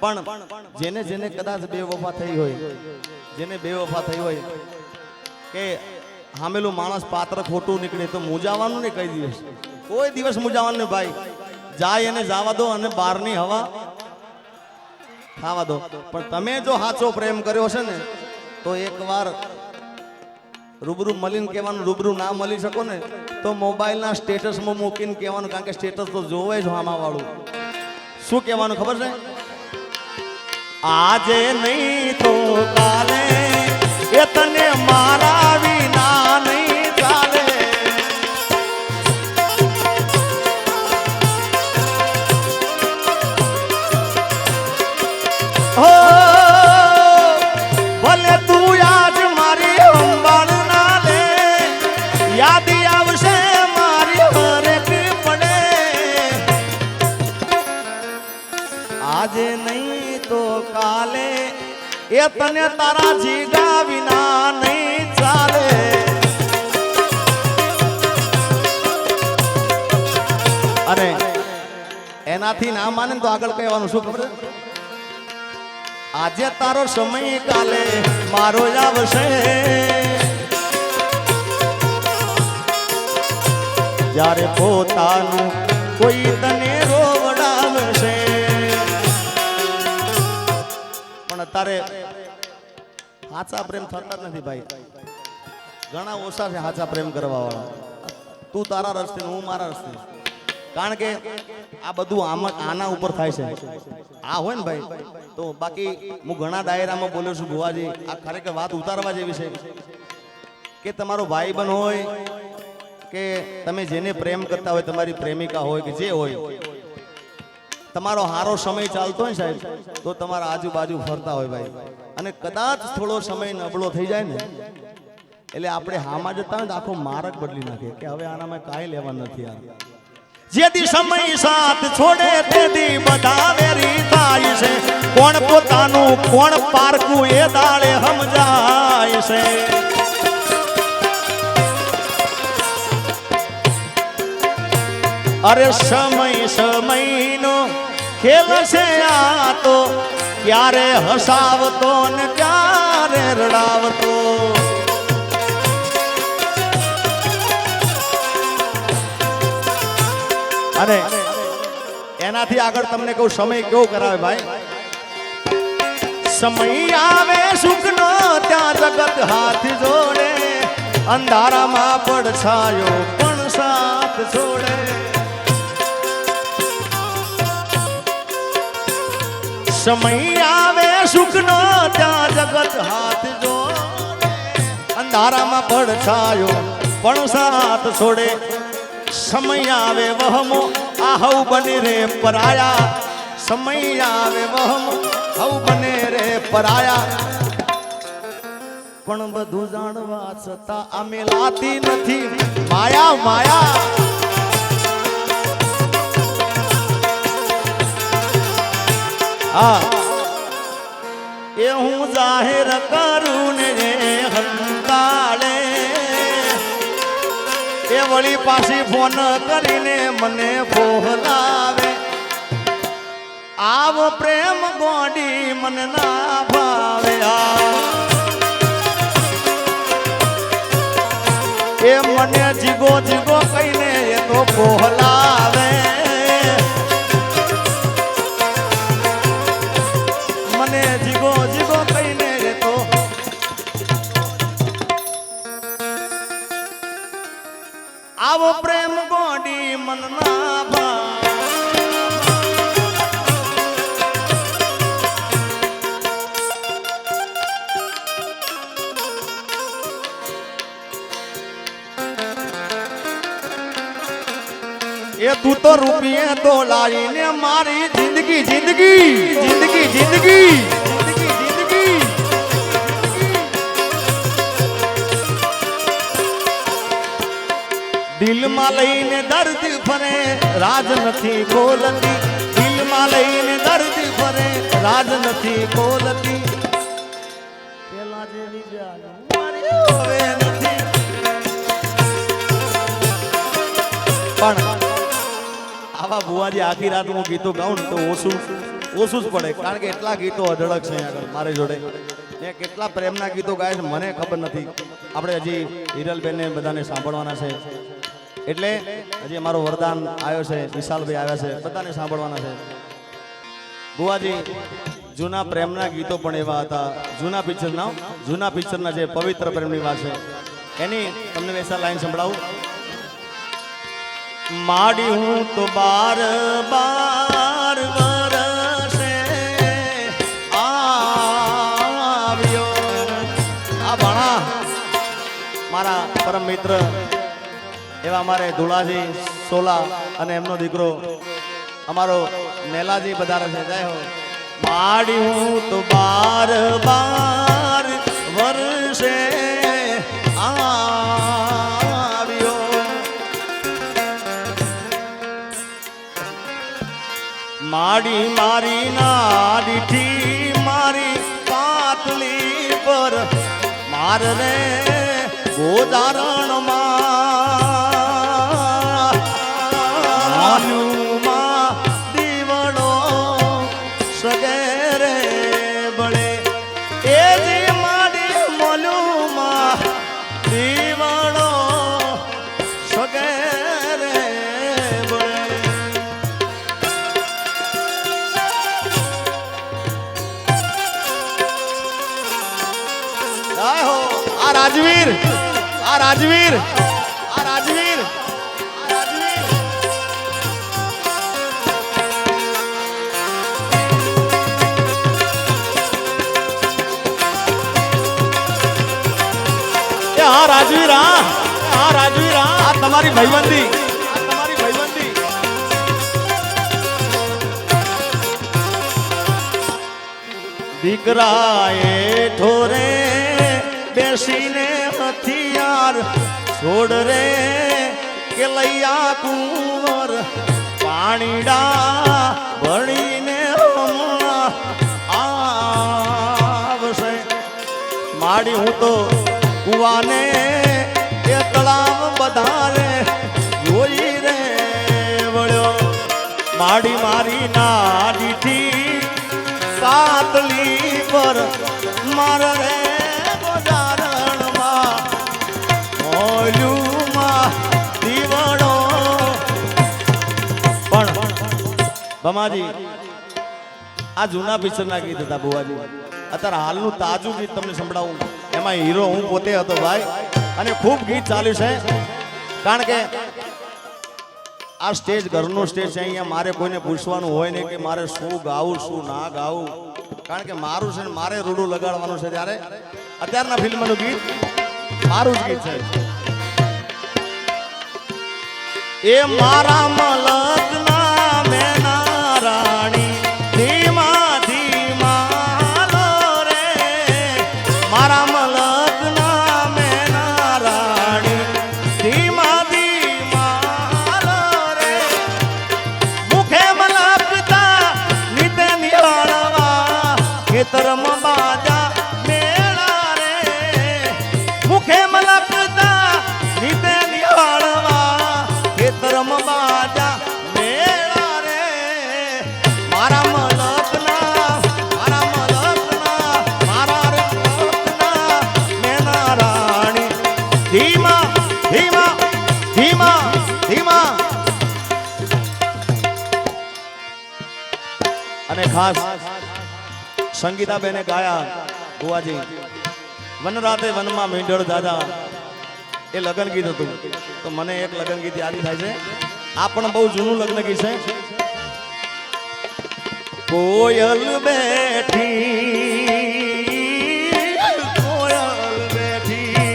પણ જેને જેને કદાચ બે વફા થઈ હોય, જેને બે વફા થઈ હોય, કે હામેલું માણસ પાત્ર ખોટું નીકળે તો મૂજાવાનું ને કઈ દિવસ? કોઈ દિવસ મૂજાવાનું ભાઈ. જાય એને જવા દો અને બહારની હવા ખાવા દો. પણ તમે જો સાચો પ્રેમ કર્યો છે ને, તો એકવાર રૂબરૂ મળીને કહેવાનું, રૂબરૂ ના મળી શકો ને, તો મોબાઈલના સ્ટેટસમાં મૂકીને કહેવાનું, કારણ કે સ્ટેટસ તો જોવે જ હામાવાળું. શું કહેવાનું ખબર છે? આજે નહીં તો કાલે. એ તને મારા વિના તારા જીગા વિના નહીં ચાલે. અને એનાથી ના માને તો આગળ કહેવાનું શું ખબર આજે તારો સમય કાલે મારો આવશે. જ્યારે પોતાનું કોઈ તને રોવડાવશે. પણ અત્યારે સાચા પ્રેમ થતા નથી ભાઈ. ઘણા ઓછા છે સાચા પ્રેમ કરવા વાળા તું તારા રસ્તે હું મારા રસ્તે. કારણ કે આ બધું આમાં આના ઉપર થાય છે. આ હોય ને ભાઈ. તો બાકી હું ઘણા ડાયરામાં બોલ્યો છું, ભુવાજી, આ ખરેખર વાત ઉતારવા જેવી છે. કે તમારો ભાઈ બન હોય, કે તમે જેને પ્રેમ કરતા હોય, તમારી પ્રેમિકા હોય, કે જે હોય. તમારો હારો સમય ચાલતો હોય સાહેબ, તો તમારા આજુબાજુ ફરતા હોય ભાઈ. અને કદાચ થોડો સમય નબળો થઈ જાય ને, એટલે આપણે હામાં જતા ને આખો માર્ગ બદલી નાખીએ કે હવે આનામાં કાંઈ લેવા નથી આ જેથી સમય સાથ છોડે તેથી બધા વેરી થાય છે. કોણ પોતાનું, કોણ પારકું એ દાળે સમજાય છે. અરે સમય, સમયનો ખેલ છે આ તો ક્યારે હસાવતો ને ક્યારે રડાવતો. અને એનાથી આગળ તમને કહું, સમય કેવો કરાવે ભાઈ? સમય આવે સુખનો, ત્યાં જગત હાથ જોડે. અંધારામાં પડછાયો પણ સાથ છોડે સમય આવે, સુખનો ત્યાં જગત હાથ જો અંધારામાં પડછાયો, પણ સાથ છોડે. સમય આવે, વહમો આ હવ બને રે પરાયા. સમય આવે, વહમો હવ બને રે પરાયા. પણ બધું જાણવા છતાં અમે લાતી નથી. માયા માયા. હા. એ હું જાહેર કરું ને હંતાળે. એ વળી પાછી ફોન કરીને મને ફોહલાવે. આવો પ્રેમ ગોડી મને ના ભાવે. એ મને જીગો જીગો કહીને એ તો બોલાવે તું તો રૂપિયે તો લાવીને મારી જિંદગી જિંદગી જિંદગી જિંદગી દિલમાં લઈને દર્દ ફરે રાજ નથી બોલતી દિલમાં લઈને દર્દ ફરે રાજ નથી બોલતી પેલા જેવી પણ આવા ભુવાજી આખી રાત હું ગીતો ગાઉં ને તો ઓછું ઓછું જ પડે. કારણ કે એટલા ગીતો અઢળક છે આગળ, મારી જોડે. ને કેટલા પ્રેમના ગીતો ગાય છે, મને ખબર નથી. આપણે હજી હિરલબેનને બધાને સાંભળવાના છે. એટલે હજી અમારો વરદાન આવ્યો છે, વિશાલભાઈ આવ્યા છે, બધાને સાંભળવાના છે. ભુવાજી, જૂના પ્રેમના ગીતો પણ એવા હતા. જૂના પિક્ચરના જૂના પિક્ચરના જે પવિત્ર પ્રેમની વાત છે. એની તમને વેસા લાઈન સંભળાવું. માડી હું તો બાર બાર વરસે આવ્યો. આ ભણા મારા પરમ મિત્ર, એવા મારે ધુળાજી, સોલા અને એમનો દીકરો, અમારો મેલાજી બધા છે. જય હો. માડી હું તો બાર બાર માડી મારી નાડીથી મારી પાતલી પર. માર રે ગોદારણમાં રાજવીર, આ રાજવીર આ રાજવીર હા રાજવીર, હા હા, રાજવીર, હા તમારી ભાઈબંધી. દીકરાએ ઠોરે બેસીને હથિયાર છોડ રે કે લૈયા કુંવર, પાણીડા ભણીને આવશે. માડી હું તો કુવાને એ તળાવ બધારે જોઈ રે વળ્યો. માડી મારી નાડીથી કાતલી પર માર ભમાજી, આ જૂના પિક્ચરના ગીત હતા બુવાજી. અત્યારે હાલનું તાજું ગીત તમને સંભળાવું. એમાં હીરો હું પોતે હતો ભાઈ, અને ખૂબ ગીત ચાલ્યું છે. કારણ કે આ સ્ટેજ, ઘરનો સ્ટેજ છે, અહીંયા મારે કોઈને પૂછવાનું હોય નહીં કે મારે શું ગાવું, શું ના ગાવું. કારણ કે મારું છે ને, મારે રૂડું લગાડવાનું છે ત્યારે. અત્યારના ફિલ્મનું ગીત મારું જ ગીત છે. એ મારા મેના અને સંગીતા બેને ગાયા બુવાજી વનરાતે વનમાં મીંઢળ દાદા એ લગ્ન ગીત હતું. તો મને એક લગ્ન ગીત યાદ થાય છે. આ પણ બહુ જૂનું લગ્ન ગીત છે. કોયલ બેઠી કોયલ બેઠી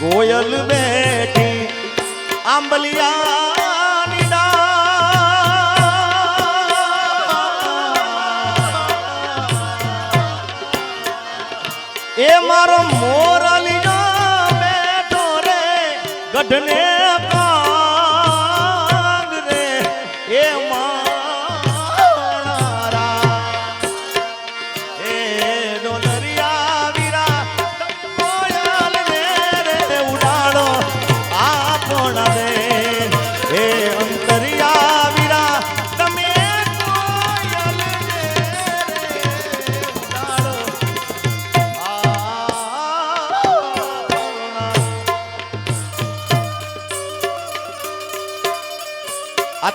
કોયલ બેઠી આંબલિયાની મારો મોરલીનો બેઠો રે. ગઢને કાંગ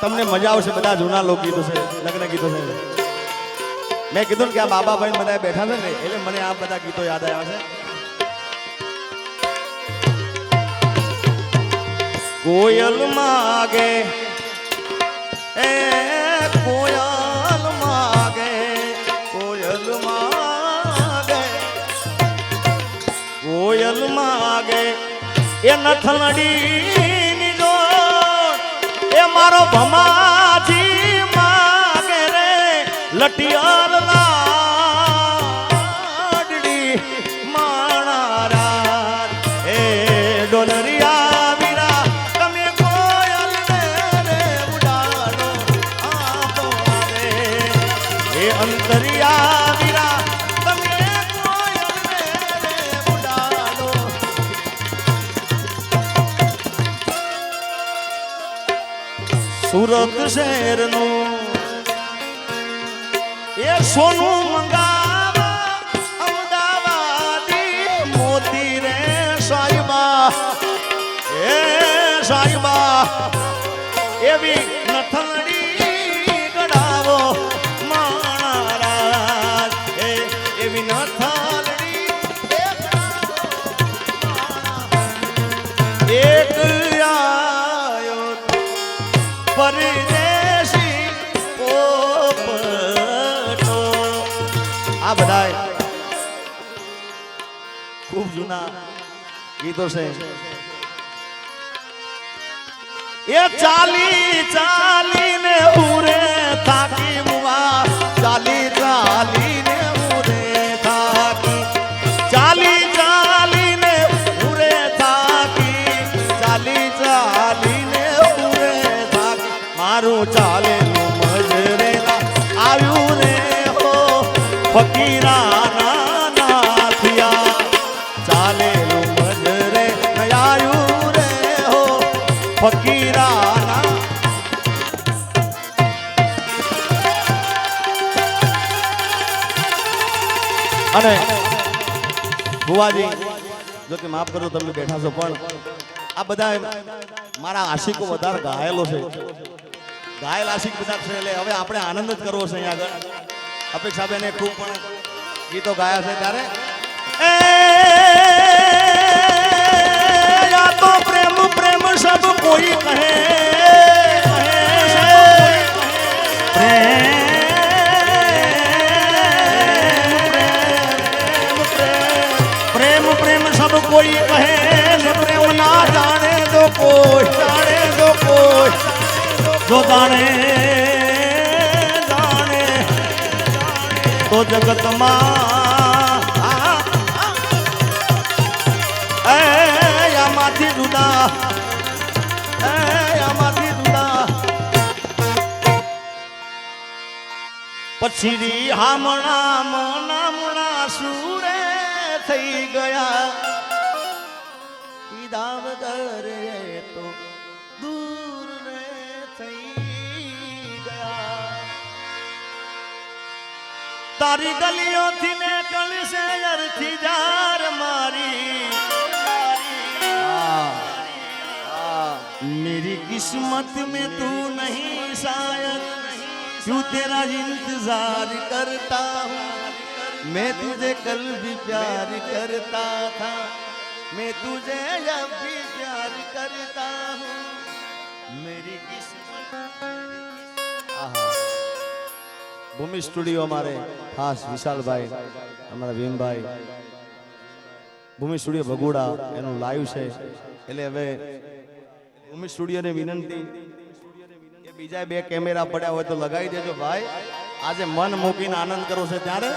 તમને મજા આવશે બધા જૂના લોકગીતો છે, લગ્ન ગીતો છે. મેં કીધું ને કે આ બાબાભાઈ બધા બેઠા છે ને, એટલે મને આ બધા ગીતો યાદ આવ્યા છે. કોયલ માગે, એ કોયલ માગે કોયલ માગે કોયલ માગે, એ નથલડી મારો ભમાજી માગે રે લટિયાર સુરત શહેરનું એ સોનું મંગાવા, અમદાવાદી મોતી રે સાહેબા. એ સાહેબા, એવી નથલડી ગડાવો મારા એ એવી ગડાવો એક ખૂબ જૂના ગીતો છે એ ચાલી ચાલીને ઉરે થાકી મુવા ચાલી ચાલીને ઉરે થાકી ચાલી ચાલીને ઉરે થાકી ચાલી ચાલીને ઉરે થાકી મારું ચાલેલું મજરેલા આવ્યું રે હો ફકીરાના ફકીરાના. અને ભુવાજી, જો કે માફ કરો, તમે બેઠા છો, પણ આ બધા મારા આશિકો વધારે ઘાયલો છે. ઘાયલ આશિક બધા છે, એટલે હવે આપણે આનંદ જ કરવો છે અહીંયા આગળ. અપેક્ષા બેને ખૂબ પણ ગીતો ગાયા છે ત્યારે. પછી રી હામણા મોના મોના સુરે થઈ ગયા. દામદર રે તો દૂર રે થઈ ગયા. તારી ગલીઓથી ને કલશે અરથી જાર મારી. મેરી કિસ્મત મેં તું નહીં શાયદ क्यों तेरा इंतजार करता हूँ मैं तुझे कल भी प्यार करता था मैं तुझे अब भी प्यार करता हूँ मेरी किस्मत आहा ભૂમિ સ્ટુડિયો અમારે ખાસ વિશાલભાઈ અમારા ભીમભાઈ ભૂમિ સ્ટુડિયો ભગુડા એનું લાઈવ છે એટલે હવે ભૂમિ સ્ટુડિયોને વિનંતી કે બીજા બે કેમેરા પડ્યા હોય તો લગાવી દેજો ભાઈ. આજે મન મૂકીને આનંદ કરો છે ત્યારે.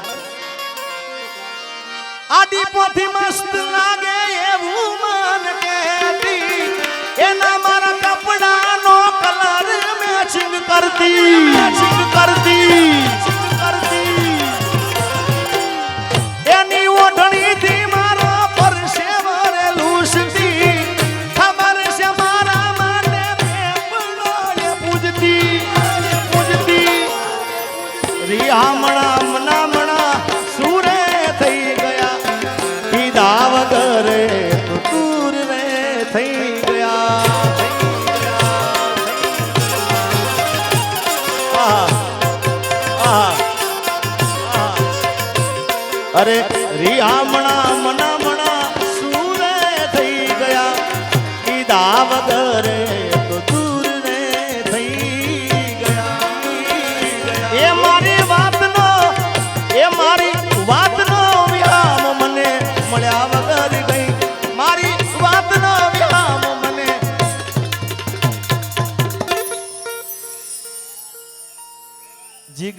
આડી પોથી મસ્ત લાગે એવું મન કહેતી. એના મારા કપડાનો કલર મેચિંગ કરતી મેચિંગ કરતી.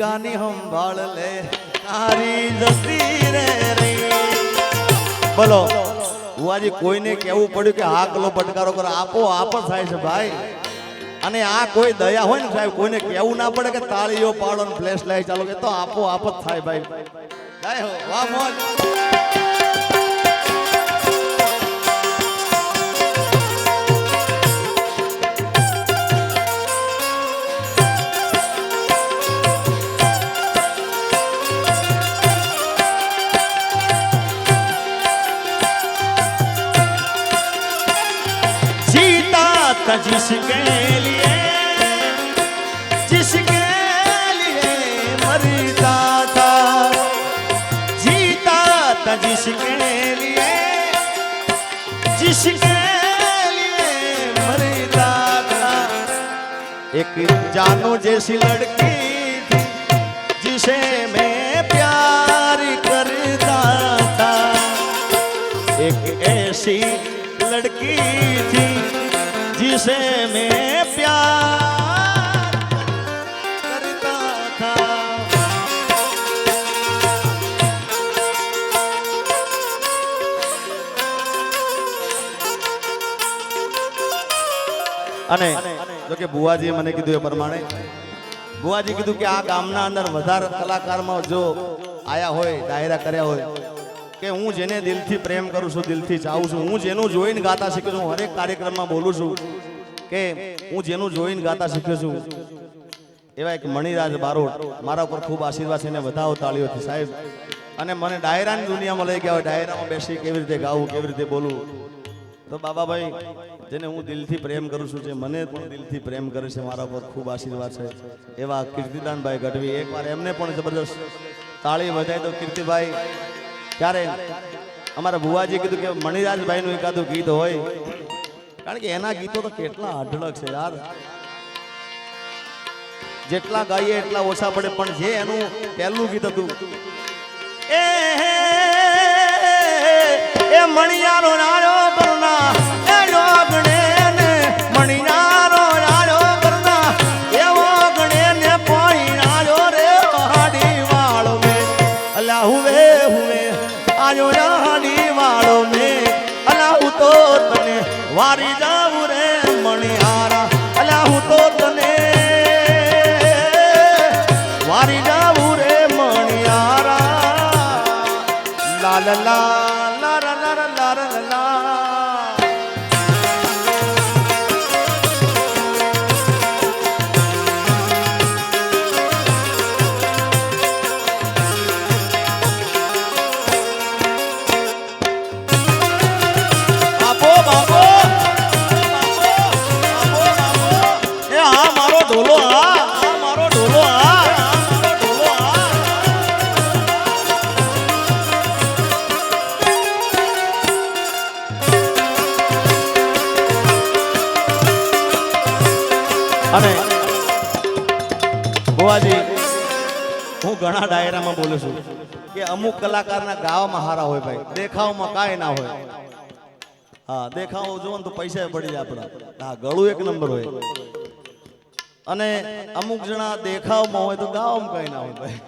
જીગાની સંભાળ લે. તારી જતી રે બોલો, હું આજે કોઈને કેવું પડ્યું કે આ કલો પટકારો કરો. આપો, આપ થાય છે ભાઈ. અને આ કોઈ દયા હોય ને સાહેબ, કોઈને કેવું ના પડે કે તાળીઓ પાડો ને ફ્લેશ લાઈટ ચાલો. કે તો આપો, આપ જ થાય ભાઈ. વાહ, મોજ. जिसके लिए जिसके लिए मरता था, जीता था जिसके लिए जिसके लिए मरता था। एक जानो जैसी लड़की थी, जिसे मैं प्यार करता था। एक ऐसी लड़की थी जिसे मैं प्यार करता था અને જો કે બુવાજીએ મને કીધું એ પ્રમાણે બુવાજી કીધું કે આ ગામના અંદર વધારે કલાકારમાં જો આયા હોય ડાયરા કર્યા હોય કે હું જેને દિલથી પ્રેમ કરું છું, દિલથી ચાહું છું. હું જેનું જોઈને ગાતા શીખ્યો છું હરેક કાર્યક્રમમાં બોલું છું કે હું જેનું જોઈને ગાતા શીખ્યો છું. એવા એક મણિરાજ બારોટ મારા ઉપર ખૂબ આશીર્વાદ છે, એને વધાવો તાળીઓથી સાહેબ. અને મને ડાયરાની દુનિયામાં લઈ ગયા ડાયરામાં બેસી કેવી રીતે ગાવું, કેવી રીતે બોલવું? તો બાબાભાઈ જેને હું દિલથી પ્રેમ કરું છું, જે મને પણ દિલથી પ્રેમ કરે છે, મારા પર ખૂબ આશીર્વાદ છે. એવા કીર્તિદાનભાઈ ગઢવી, એકવાર એમને પણ જબરદસ્ત તાળી વધાય તો કીર્તિભાઈ. ત્યારે અમારા ભુવાજી કીધું કે મણિરાજભાઈનું એકાદું ગીત હોય કારણ કે એના ગીતો તો કેટલા અઢળક છે યાર જેટલા ગાઈએ એટલા ઓછા પડે પણ જે એનું પહેલું ગીત હતું એ મણિયારો રાડો છું કે અમુક કલાકારના ગાવામાં હારા હોય ભાઈ. દેખાવમાં કાંઈ ના હોય. હા દેખાવ જોવો તો પૈસા પડી જાય આપણા. હા ગળું એક નંબર હોય. અને અમુક જણા દેખાવમાં હોય તો ગાવામાં કાંઈ ના હોય ભાઈ.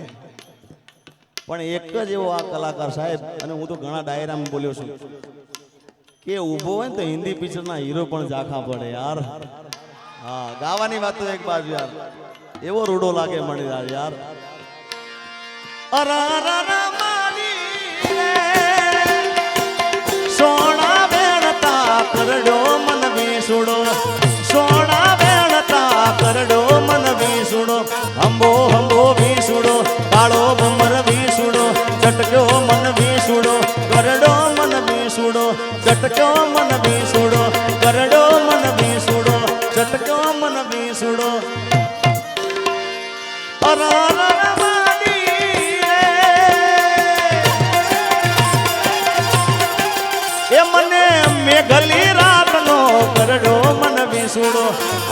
પણ એક જ એવો આ કલાકાર સાહેબ, અને હું તો ઘણા ડાયરામાં બોલ્યો છું. કે ઊભો હોય ને તો હિન્દી પિક્ચરના હીરો પણ ઝાંખા પડે યાર. હા, ગાવાની વાત તો એક બાજુ યાર. એવો રૂડો લાગે મણિલાલ યાર. હંબો હંબો વિસુડો કાળો ભમર વિસુડો ચટક્યો મન વિસુડો કરડો મન વિસુડો ચટક્યો Oh.